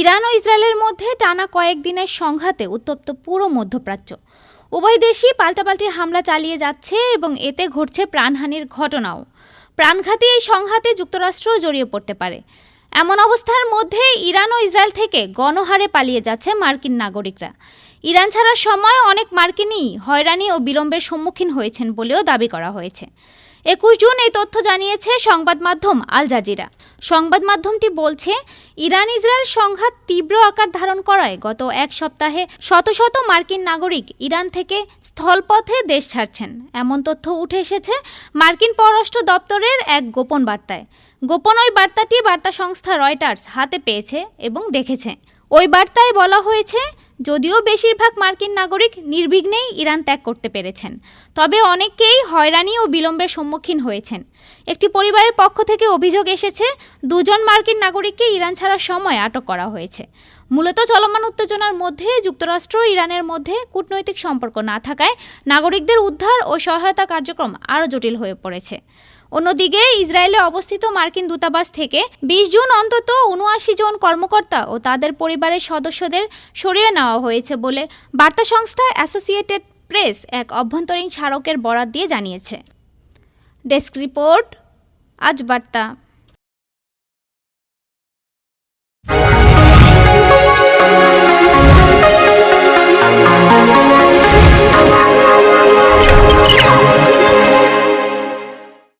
Iran ও ইসরায়েলের মধ্যে টানা কয়েকদিনের সংঘাতে উত্তপ্ত পুরো মধ্যপ্রাচ্য। উভয় দেশই পাল্টাপাল্টি হামলা চালিয়ে যাচ্ছে এবং এতে ঘটছে প্রাণহানির ঘটনাও। প্রাণঘাতী এই সংঘাতে যুক্তরাষ্ট্রও জড়িয়ে পড়তে পারে। এমন অবস্থার মধ্যে ইরান ও ইসরায়েল থেকে গণহারে পালিয়ে যাচ্ছে মার্কিন নাগরিকরা। ইরান ছাড়ার সময় অনেক মার্কিনই হয়রানি ও বিলম্বের সম্মুখীন হয়েছেন বলেও দাবি করা হয়েছে। একুশ জুন এই তথ্য জানিয়েছে সংবাদ মাধ্যম আল জাজিরা। সংবাদ মাধ্যমটি বলছে, ইরান ইসরায়েল সংঘাত তীব্র আকার ধারণ করায় গত এক সপ্তাহে শত শত মার্কিন নাগরিক ইরান থেকে স্থলপথে দেশ ছাড়ছেন। এমন তথ্য উঠে এসেছে মার্কিন পররাষ্ট্র দপ্তরের এক গোপন বার্তায়। গোপন ওই বার্তাটি বার্তা সংস্থা রয়টার্স হাতে পেয়েছে এবং দেখেছে। ওই বার্তায় বলা হয়েছে যদিও বেশিরভাগ মার্কিন নাগরিক নির্বিঘ্নেই ইরান ত্যাগ করতে পেরেছেন, তবে অনেকেই হয়রানি ও বিলম্বের সম্মুখীন হয়েছেন। একটি পরিবারের পক্ষ থেকে অভিযোগ এসেছে, দুজন মার্কিন নাগরিককে ইরান ছাড়ার সময় আটক করা হয়েছে। মূলত চলমান উত্তেজনার মধ্যে যুক্তরাষ্ট্র ইরানের মধ্যে কূটনৈতিক সম্পর্ক না থাকায় নাগরিকদের উদ্ধার ও সহায়তা কার্যক্রম আরও জটিল হয়ে পড়েছে। অন্যদিকে ইসরায়েলে অবস্থিত মার্কিন দূতাবাস থেকে বিশ জুন অন্তত উনআশি জন কর্মকর্তা ও তাদের পরিবারের সদস্যদের সরিয়ে নেওয়া হয়েছে বলে বার্তা সংস্থা অ্যাসোসিয়েটেড প্রেস এক অভ্যন্তরীণ স্মারকের বরাত দিয়ে জানিয়েছে। ডেস্ক রিপোর্ট, আজ বার্তা।